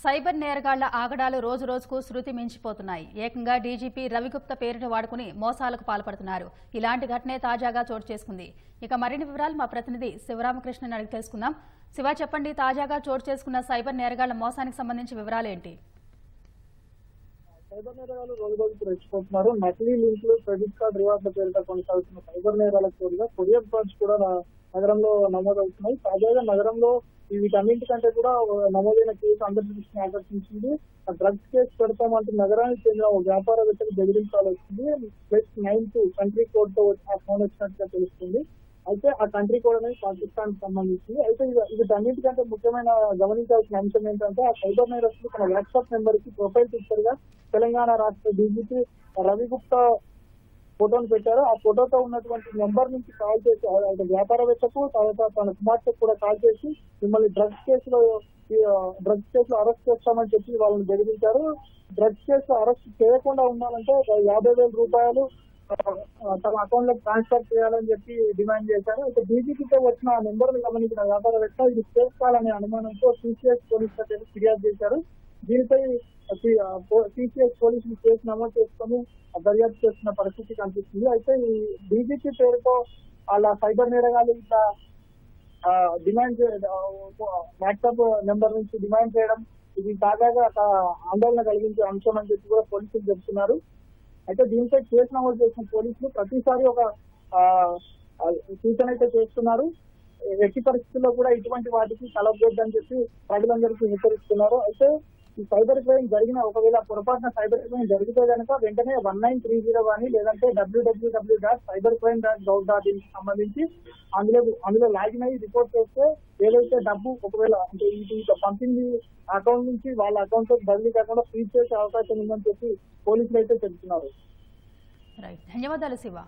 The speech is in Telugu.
సైబర్ నేరగాళ్ళ ఆగడాలు రోజు రోజుకు శృతి మించిపోతున్నాయి. ఏకంగా డీజీపీ రవిగుప్త పేరును వాడుకుని మోసాలకు పాల్పడుతున్నారు. ఇలాంటి ఘటనే తాజాగా చోటు చేసుకుంది. ఇక మరిన్ని వివరాలు మా ప్రతినిధి శివరామకృష్ణని అడిగి తెలుసుకుందాం. శివ చెప్పండి తాజాగా చోటు చేసుకున్న సైబర్ నేరగాళ్ళ మోసానికి సంబంధించి వివరాలు ఏంటి? సైబర్ నేరాలు రోజు రోజుకు రెచ్చిపోతున్నారు. నకిలీ లింకులు క్రెడిట్ కార్డ్ రివార్డుల పేరిట కొనసాగుతున్న సైబర్ నేరాల చోటుగా కొరియర్ ఫ్రాడ్స్ కూడా నగరంలో నమోదవుతున్నాయి. తాజాగా నగరంలో వీటన్నింటికంటే కూడా నమోదైన కేసు అందరి దృష్టిని ఆకర్షించింది. ఆ డ్రగ్స్ కేసు పెడతామంటూ నగరానికి చెందిన ఒక వ్యాపారవేత్తకు బెదిరించాల్సి వచ్చింది ప్లస్ నైన్ టు కంట్రీ కోడ్తో ఆ ఫోన్ వచ్చినట్టుగా తెలుస్తుంది. అయితే ఆ కంట్రీ కోడ్ అనేది పాకిస్తాన్ సంబంధించింది. అయితే ఇది వీటన్నిటికంటే ముఖ్యమైన గమనించాల్సిన అంశం ఏంటంటే ఆ సైబర్ నేరస్తులు తన వాట్సాప్ నెంబర్కి ప్రొఫైల్ పిక్చర్గా తెలంగాణ రాష్ట్ర డీజీపీ రవిగుప్తా ఫోటోను పెట్టారు ఆ ఫోటోతో ఉన్నటువంటి నెంబర్ నుంచి కాల్ చేసి వ్యాపారవేత్తకు తర్వాత తన కుమార్తెకు కూడా కాల్ చేసి మిమ్మల్ని డ్రగ్స్ కేసులో డ్రగ్స్ కేసులో అరెస్ట్ చేస్తామని చెప్పి వాళ్ళని బెదిరించారు. డ్రగ్స్ కేసులో అరెస్ట్ చేయకుండా ఉండాలంటే ఒక యాభై వేల రూపాయలు తన తమ అకౌంట్లో ట్రాన్స్ఫర్ చేయాలని చెప్పి డిమాండ్ చేశారు. ఇక డీజీపీతో వచ్చిన ఆ నెంబర్ గమనించిన వ్యాపారవేత్త ఇది చేసుకోవాలనే అనుమానంతో సిసిఎస్ పోలీస్ ఫిర్యాదు చేశారు. దీనిపై సిసిఎస్ పోలీసులు కేసు నమోదు చేసుకొని దర్యాప్తు చేస్తున్న పరిస్థితి కనిపిస్తుంది. అయితే ఈ డీజీపీ పేరుతో వాళ్ళ సైబర్ నేరగాలు ఇట్లా డిమాండ్ వాట్సాప్ నెంబర్ నుంచి డిమాండ్ చేయడం ఇది తాజాగా ఆందోళన కలిగించే అంశం అని చెప్పి కూడా పోలీసులు చెప్తున్నారు. అయితే దీనిపై కేసు నమోదు చేసిన పోలీసులు ప్రతిసారి ఒక సూచన అయితే చేస్తున్నారు. ఎట్టి పరిస్థితుల్లో కూడా ఇటువంటి వాటికి కలవద్దని చెప్పి ప్రజలందరికీ హెచ్చరిస్తున్నారు. అయితే ఈ సైబర్ క్రైమ్ జరిగిన ఒకవేళ పొరపాటున సైబర్ క్రైమ్ జరిగితే కనుక వెంటనే వన్ నైన్ త్రీ జీరో కానీ లేదంటే డబ్ల్యూడబ్ల్యూడబ్ల్యూ dot cyber crime dot gov dot in సంబంధించి అందులో అందులో లాగిన్ అయ్యి రిపోర్ట్ చేస్తే ఏదైతే డబ్బు ఒకవేళ అంటే ఇది పంపింది అకౌంట్ నుంచి వాళ్ళ అకౌంట్లో బదిలీ కాకుండా ఫ్రీజ్ చేసే అవకాశం ఉందని చెప్పి పోలీసులు అయితే చెప్తున్నారు ధన్యవాదాలు శివ.